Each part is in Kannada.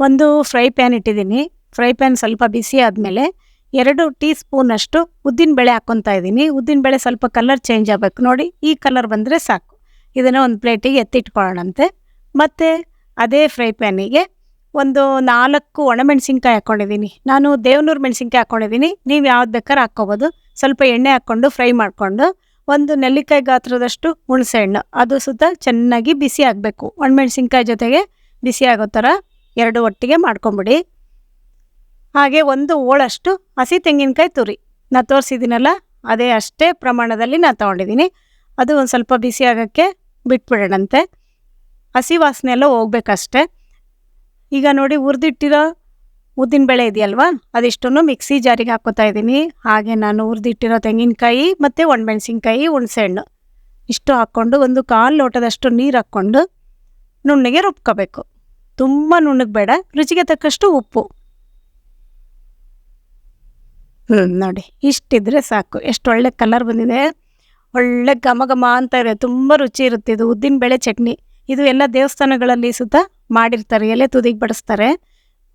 ಒಂದು ಫ್ರೈ ಪ್ಯಾನ್ ಇಟ್ಟಿದ್ದೀನಿ. ಫ್ರೈ ಪ್ಯಾನ್ ಸ್ವಲ್ಪ ಬಿಸಿ ಆದಮೇಲೆ ಎರಡು ಟೀ ಸ್ಪೂನಷ್ಟು ಉದ್ದಿನಬೇಳೆ ಹಾಕ್ಕೊತಾ ಇದ್ದೀನಿ. ಉದ್ದಿನಬೇಳೆ ಸ್ವಲ್ಪ ಕಲರ್ ಚೇಂಜ್ ಆಗಬೇಕು. ನೋಡಿ, ಈ ಕಲರ್ ಬಂದರೆ ಸಾಕು. ಇದನ್ನು ಒಂದು ಪ್ಲೇಟಿಗೆ ಎತ್ತಿಟ್ಕೊಳ್ಳೋಣಂತೆ. ಮತ್ತು ಅದೇ ಫ್ರೈ ಪ್ಯಾನಿಗೆ ಒಂದು ನಾಲ್ಕು ಒಣಮೆಣಸಿನ್ಕಾಯಿ ಹಾಕ್ಕೊಂಡಿದ್ದೀನಿ ನಾನು ದೇವನೂರು ಮೆಣಸಿನ್ಕಾಯಿ ಹಾಕ್ಕೊಂಡಿದ್ದೀನಿ ನೀವು ಯಾವ್ದು ಬೇಕಾದ್ರೆ ಹಾಕ್ಕೋಬೋದು. ಸ್ವಲ್ಪ ಎಣ್ಣೆ ಹಾಕ್ಕೊಂಡು ಫ್ರೈ ಮಾಡಿಕೊಂಡು ಒಂದು ನೆಲ್ಲಿಕಾಯಿ ಗಾತ್ರದಷ್ಟು ಹುಣಸೆ ಹಣ್ಣು ಅದು ಸುತ್ತ ಚೆನ್ನಾಗಿ ಬಿಸಿ ಆಗಬೇಕು. ಒಣಮೆಣಸಿನ್ಕಾಯಿ ಜೊತೆಗೆ ಬಿಸಿ ಆಗೋ ಥರ ಎರಡು ಒಟ್ಟಿಗೆ ಮಾಡ್ಕೊಂಬಿಡಿ. ಹಾಗೆ ಒಂದು ಓಳಷ್ಟು ಹಸಿ ತೆಂಗಿನಕಾಯಿ ತುರಿ. ನಾ ತೋರಿಸಿದ್ದೀನಲ್ಲ, ಅದೇ ಅಷ್ಟೇ ಪ್ರಮಾಣದಲ್ಲಿ ನಾನು ತೊಗೊಂಡಿದ್ದೀನಿ. ಅದು ಒಂದು ಸ್ವಲ್ಪ ಬಿಸಿ ಆಗೋಕ್ಕೆ ಬಿಟ್ಬಿಡೋಣಂತೆ. ಹಸಿ ವಾಸನೆ ಎಲ್ಲ ಹೋಗ್ಬೇಕಷ್ಟೆ. ಈಗ ನೋಡಿ ಹುರಿದಿಟ್ಟಿರೋ ಉದ್ದಿನಬೇಳೆ ಇದೆಯಲ್ವಾ, ಅದಿಷ್ಟನ್ನು ಮಿಕ್ಸಿ ಜಾರಿಗೆ ಹಾಕೋತಾ ಇದ್ದೀನಿ. ಹಾಗೆ ನಾನು ಹುರಿದಿಟ್ಟಿರೋ ತೆಂಗಿನಕಾಯಿ ಮತ್ತು ಒಣಮೆಣಸಿನ್ಕಾಯಿ, ಹುಣಸೆಹಣ್ಣು. ಇಷ್ಟು ಹಾಕ್ಕೊಂಡು ಒಂದು ಕಾಲು ಲೋಟದಷ್ಟು ನೀರು ಹಾಕ್ಕೊಂಡು ನುಣ್ಣಗೆ ರುಬ್ಕೋಬೇಕು. ತುಂಬ ನುಣ್ಣಗೆ ಬೇಡ. ರುಚಿಗೆ ತಕ್ಕಷ್ಟು ಉಪ್ಪು. ಹ್ಞೂ ನೋಡಿ, ಇಷ್ಟಿದ್ರೆ ಸಾಕು. ಎಷ್ಟು ಒಳ್ಳೆ ಕಲರ್ ಬಂದಿದೆ. ಒಳ್ಳೆ ಘಮ ಘಮ ಅಂತ ಇದೆ. ತುಂಬ ರುಚಿ ಇರುತ್ತೆ ಇದು. ಉದ್ದಿನಬೇಳೆ ಚಟ್ನಿ. ಇದು ಎಲ್ಲ ದೇವಸ್ಥಾನಗಳಲ್ಲಿ ಸುತ್ತ ಮಾಡಿರ್ತಾರೆ. ಎಲೆ ತುದಿಗೆ ಬಡಿಸ್ತಾರೆ.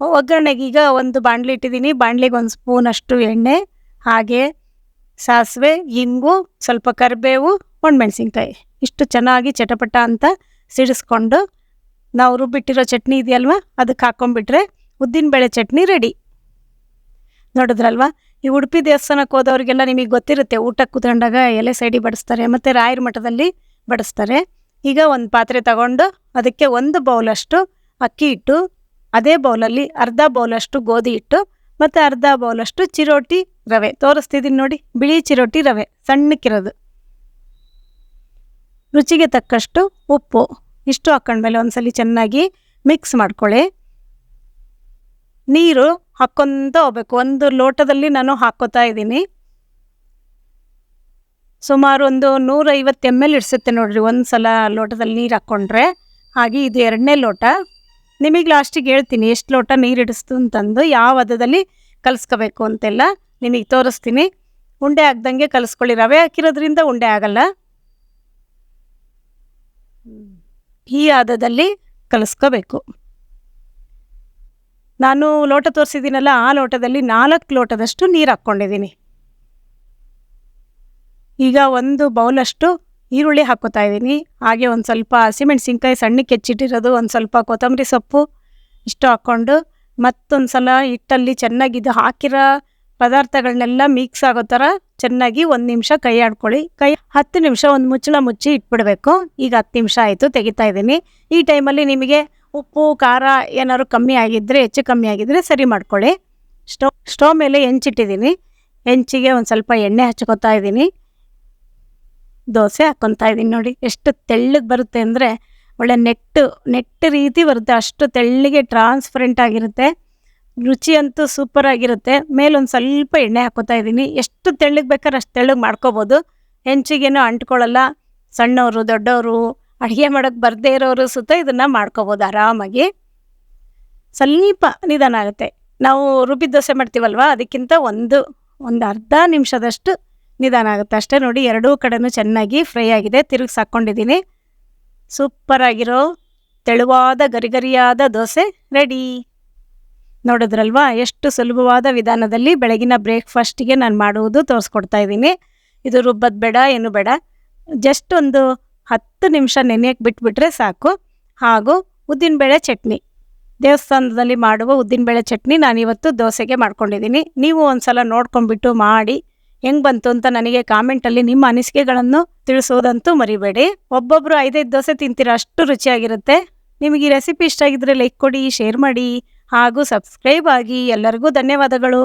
ಒಗ್ಗರಣೆಗೆ ಈಗ ಒಂದು ಬಾಣಲಿ ಇಟ್ಟಿದ್ದೀನಿ. ಬಾಣಲಿಗೆ ಒಂದು ಸ್ಪೂನಷ್ಟು ಎಣ್ಣೆ, ಹಾಗೆ ಸಾಸಿವೆ, ಇಂಗು, ಸ್ವಲ್ಪ ಕರಿಬೇವು ಒಣಮೆಣ್ಸಿನ್ಕಾಯಿ ಇಷ್ಟು ಚೆನ್ನಾಗಿ ಚಟಪಟ ಅಂತ ಸಿಡಿಸ್ಕೊಂಡು ನಾವು ರುಬ್ಬಿಟ್ಟಿರೋ ಚಟ್ನಿ ಇದೆಯಲ್ವ? ಅದಕ್ಕೆ ಹಾಕ್ಕೊಂಬಿಟ್ರೆ ಉದ್ದಿನಬೇಳೆ ಚಟ್ನಿ ರೆಡಿ ನೋಡಿದ್ರಲ್ವಾ? ಈ ಉಡುಪಿ ದೇವಸ್ಥಾನಕ್ಕೆ ಹೋದವ್ರಿಗೆಲ್ಲ ನಿಮಗೆ ಗೊತ್ತಿರುತ್ತೆ ಊಟಕ್ಕೆ ಕೂತ್ಕೊಂಡಾಗ ಎಲೆ ಸೈಡಿ ಬಡಿಸ್ತಾರೆ, ಮತ್ತು ರಾಯರ ಮಠದಲ್ಲಿ ಬಡಿಸ್ತಾರೆ. ಈಗ ಒಂದು ಪಾತ್ರೆ ತಗೊಂಡು ಅದಕ್ಕೆ ಒಂದು ಬೌಲಷ್ಟು ಅಕ್ಕಿ ಇಟ್ಟು, ಅದೇ ಬೌಲಲ್ಲಿ ಅರ್ಧ ಬೌಲಷ್ಟು ಗೋಧಿ ಇಟ್ಟು, ಮತ್ತು ಅರ್ಧ ಬೌಲಷ್ಟು ಚಿರೋಟಿ ರವೆ. ತೋರಿಸ್ತಿದ್ದೀನಿ ನೋಡಿ, ಬಿಳಿ ಚಿರೋಟಿ ರವೆ, ಸಣ್ಣಕ್ಕಿರೋದು. ರುಚಿಗೆ ತಕ್ಕಷ್ಟು ಉಪ್ಪು. ಇಷ್ಟು ಹಾಕೊಂಡ್ಮೇಲೆ ಒಂದ್ಸಲಿ ಚೆನ್ನಾಗಿ ಮಿಕ್ಸ್ ಮಾಡ್ಕೊಳ್ಳಿ. ನೀರು ಹಾಕ್ಕೊಂತ ಹೋಗ್ಬೇಕು. ಒಂದು ಲೋಟದಲ್ಲಿ ನಾನು ಹಾಕ್ಕೋತಾ ಇದ್ದೀನಿ. ಸುಮಾರು ಒಂದು ನೂರೈವತ್ತು ಎಂ ಎಲ್ ಇಡ್ಸುತ್ತೆ ನೋಡ್ರಿ ಒಂದು ಸಲ ಲೋಟದಲ್ಲಿ ನೀರು ಹಾಕ್ಕೊಂಡ್ರೆ ಹಾಗೆ ಇದು ಎರಡನೇ ಲೋಟ. ನಿಮಗೆ ಲಾಸ್ಟಿಗೆ ಹೇಳ್ತೀನಿ, ಎಷ್ಟು ಲೋಟ ನೀರು ಇಡಿಸ್ತು ಅಂತಂದು ಯಾವ ಹದದಲ್ಲಿ ಕಲಿಸ್ಕೋಬೇಕು ಅಂತೆಲ್ಲ ನಿಮಗೆ ತೋರಿಸ್ತೀನಿ. ಉಂಡೆ ಹಾಕ್ದಂಗೆ ಕಲಿಸ್ಕೊಳ್ಳಿ. ರವೆ ಹಾಕಿರೋದ್ರಿಂದ ಉಂಡೆ ಆಗಲ್ಲ. ಈ ಆದದಲ್ಲಿ ಕಲಿಸ್ಕೋಬೇಕು. ನಾನು ಲೋಟ ತೋರಿಸಿದ್ದೀನಲ್ಲ, ಆ ಲೋಟದಲ್ಲಿ ನಾಲ್ಕು ಲೋಟದಷ್ಟು ನೀರು ಹಾಕ್ಕೊಂಡಿದ್ದೀನಿ. ಈಗ ಒಂದು ಬೌಲಷ್ಟು ಈರುಳ್ಳಿ ಹಾಕೋತಾ ಇದ್ದೀನಿ. ಹಾಗೆ ಒಂದು ಸ್ವಲ್ಪ ಹಸಿಮೆಣಸಿನ್ಕಾಯಿ ಸಣ್ಣಕ್ಕೆ ಹೆಚ್ಚಿಟ್ಟಿರೋದು, ಒಂದು ಸ್ವಲ್ಪ ಕೊತ್ತಂಬರಿ ಸೊಪ್ಪು ಇಷ್ಟು ಹಾಕ್ಕೊಂಡು ಮತ್ತೊಂದು ಸಲ ಹಿಟ್ಟಲ್ಲಿ ಚೆನ್ನಾಗಿದ್ದು ಹಾಕಿರೋ ಪದಾರ್ಥಗಳನ್ನೆಲ್ಲ ಮಿಕ್ಸ್ ಆಗೋ ಥರ ಚೆನ್ನಾಗಿ ಒಂದು ನಿಮಿಷ ಕೈ ಆಡ್ಕೊಳ್ಳಿ. ಕೈ ಹತ್ತು ನಿಮಿಷ ಒಂದು ಮುಚ್ಚಳ ಮುಚ್ಚಿ ಇಟ್ಬಿಡಬೇಕು. ಈಗ ಹತ್ತು ನಿಮಿಷ ಆಯಿತು, ತೆಗಿತಾ ಇದ್ದೀನಿ. ಈ ಟೈಮಲ್ಲಿ ನಿಮಗೆ ಉಪ್ಪು, ಖಾರ ಏನಾದ್ರು ಕಮ್ಮಿ ಆಗಿದ್ದರೆ ಹೆಚ್ಚು ಕಮ್ಮಿ ಆಗಿದ್ದರೆ ಸರಿ ಮಾಡ್ಕೊಳ್ಳಿ. ಸ್ಟವ್ ಸ್ಟೋವ್ ಮೇಲೆ ಹೆಂಚಿಟ್ಟಿದ್ದೀನಿ. ಹೆಂಚಿಗೆ ಒಂದು ಸ್ವಲ್ಪ ಎಣ್ಣೆ ಹಚ್ಕೋತಾ ಇದ್ದೀನಿ. ದೋಸೆ ಹಾಕ್ಕೊತಾ ಇದ್ದೀನಿ ನೋಡಿ. ಎಷ್ಟು ತೆಳ್ಳಗೆ ಬರುತ್ತೆ ಅಂದರೆ ಒಳ್ಳೆ ನೆಟ್ಟು ನೆಟ್ಟು ರೀತಿ ಬರುತ್ತೆ. ಅಷ್ಟು ತೆಳ್ಳಗೆ ಟ್ರಾನ್ಸ್ಪರೆಂಟ್ ಆಗಿರುತ್ತೆ. ರುಚಿ ಅಂತೂ ಸೂಪರ್ ಆಗಿರುತ್ತೆ. ಮೇಲೊಂದು ಸ್ವಲ್ಪ ಎಣ್ಣೆ ಹಾಕೋತಾ ಇದ್ದೀನಿ. ಎಷ್ಟು ತೆಳ್ಳಗೆ ಬೇಕಾದ್ರೆ ಅಷ್ಟು ತೆಳ್ಳಗೆ ಮಾಡ್ಕೋಬೋದು. ಹೆಂಚಿಗೇನೋ ಅಂಟ್ಕೊಳ್ಳಲ್ಲ ಸಣ್ಣವರು, ದೊಡ್ಡವರು, ಅಡುಗೆ ಮಾಡೋಕ್ಕೆ ಬರದೇ ಇರೋರು ಸುತ್ತ ಇದನ್ನು ಮಾಡ್ಕೋಬೋದು ಆರಾಮಾಗಿ. ಸ್ವಲ್ಪ ನಿಧಾನ ಆಗುತ್ತೆ. ನಾವು ರುಬ್ಬಿದ ದೋಸೆ ಮಾಡ್ತೀವಲ್ವ? ಅದಕ್ಕಿಂತ ಒಂದು ಒಂದು ಅರ್ಧ ನಿಮಿಷದಷ್ಟು ನಿಧಾನ ಆಗುತ್ತೆ. ಅಷ್ಟೇ ನೋಡಿ, ಎರಡೂ ಕಡೆನೂ ಚೆನ್ನಾಗಿ ಫ್ರೈ ಆಗಿದೆ. ತಿರುಗಿಸಿ ಹಾಕ್ಕೊಂಡಿದ್ದೀನಿ ಸೂಪರಾಗಿರೋ ತೆಳುವಾದ ಗರಿಗರಿಯಾದ ದೋಸೆ ರೆಡಿ. ನೋಡಿದ್ರಲ್ವಾ? ಎಷ್ಟು ಸುಲಭವಾದ ವಿಧಾನದಲ್ಲಿ ಬೆಳಗಿನ ಬ್ರೇಕ್ಫಾಸ್ಟಿಗೆ ನಾನು ಮಾಡುವುದು ತೋರಿಸ್ಕೊಡ್ತಾ ಇದ್ದೀನಿ. ಇದು ರುಬ್ಬದು ಬೇಡ, ಏನು ಬೇಡ. ಜಸ್ಟ್ ಒಂದು ಹತ್ತು ನಿಮಿಷ ನೆನೆಯಕ್ಕೆ ಬಿಟ್ಬಿಟ್ರೆ ಸಾಕು. ಹಾಗೂ ಉದ್ದಿನಬೇಳೆ ಚಟ್ನಿ. ದೇವಸ್ಥಾನದಲ್ಲಿ ಮಾಡುವ ಉದ್ದಿನಬೇಳೆ ಚಟ್ನಿ ನಾನಿವತ್ತು ದೋಸೆಗೆ ಮಾಡ್ಕೊಂಡಿದ್ದೀನಿ. ನೀವು ಒಂದು ಸಲ ನೋಡ್ಕೊಂಬಿಟ್ಟು ಮಾಡಿ. ಹೆಂಗೆ ಬಂತು ಅಂತ ನನಗೆ ಕಾಮೆಂಟಲ್ಲಿ ನಿಮ್ಮ ಅನಿಸಿಕೆಗಳನ್ನು ತಿಳಿಸೋದಂತೂ ಮರಿಬೇಡಿ. ಒಬ್ಬೊಬ್ಬರು ಐದೈದು ದೋಸೆ ತಿಂತೀರ? ಅಷ್ಟು ರುಚಿಯಾಗಿರುತ್ತೆ. ನಿಮಗೆ ಈ ರೆಸಿಪಿ ಇಷ್ಟ ಆಗಿದ್ರೆ ಲೈಕ್ ಕೊಡಿ ಶೇರ್ ಮಾಡಿ. ಹಾಗೂ ಸಬ್ಸ್ಕ್ರೈಬ್ ಆಗಿ ಎಲ್ಲರಿಗೂ ಧನ್ಯವಾದಗಳು.